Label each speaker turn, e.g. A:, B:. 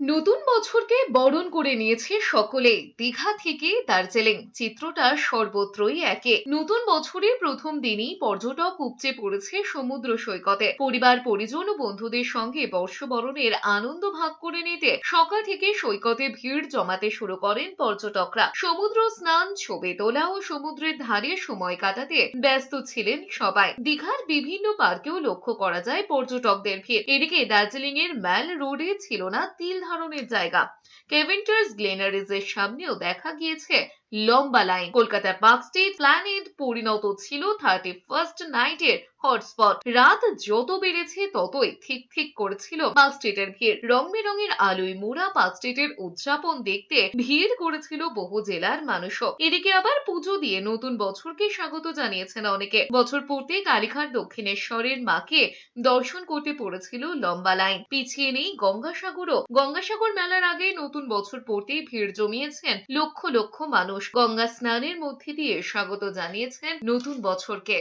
A: নতুন বছরকে বরণ করে নিয়েছে সকলে। দীঘা থেকে দার্জিলিং, চিত্রটা সর্বত্রই একে। নতুন বছরের প্রথম দিনই পর্যটক উপচে পড়েছে সমুদ্র সৈকতে। পরিবার, পরিজন ও বন্ধুদের সঙ্গে বর্ষবরণের আনন্দ ভাগ করে নিতে সকাল থেকে সৈকতে ভিড় জমাতে শুরু করেন পর্যটকরা। সমুদ্র স্নান, ছবি তোলা ও সমুদ্রের ধারে সময় কাটাতে ব্যস্ত ছিলেন সবাই। দীঘার বিভিন্ন পার্কেও লক্ষ্য করা যায় পর্যটকদের ভিড়। এদিকে দার্জিলিং এর ম্যাল রোডে ছিল না তিল ধারণের জায়গা। কেভেন্টার্স গ্লেনারিজের সামনেও দেখা গিয়েছে লম্বা লাইন কলকাতার পার্ক স্ট্রিট প্ল্যানেট পরিণত ছিল থার্টি ফার্স্ট নাইটের হটস্পট রাত যত বেড়েছে, ততই ঠিক ঠিক করেছিল পার্ক স্ট্রিটের ভিড়। রং বেরঙের আলোয় মোড়া পার্ক স্ট্রিটের উদযাপন দেখতে ভিড় করেছিল বহু জেলার মানুষও। এদিকে আবার পুজো দিয়ে নতুন বছরকে স্বাগত জানিয়েছেন অনেকে। বছর পূর্তি কালীঘাট দক্ষিণেশ্বরের মাকে দর্শন করতে পড়েছিল লম্বা লাইন পিছিয়ে নেই গঙ্গাসাগরও। গঙ্গাসাগর মেলার আগে নতুন বছর পড়তেই ভিড় জমিয়েছেন লক্ষ লক্ষ মানুষ। গঙ্গা স্নানের মধ্যে দিয়ে স্বাগত জানিয়েছেন নতুন বছরকে।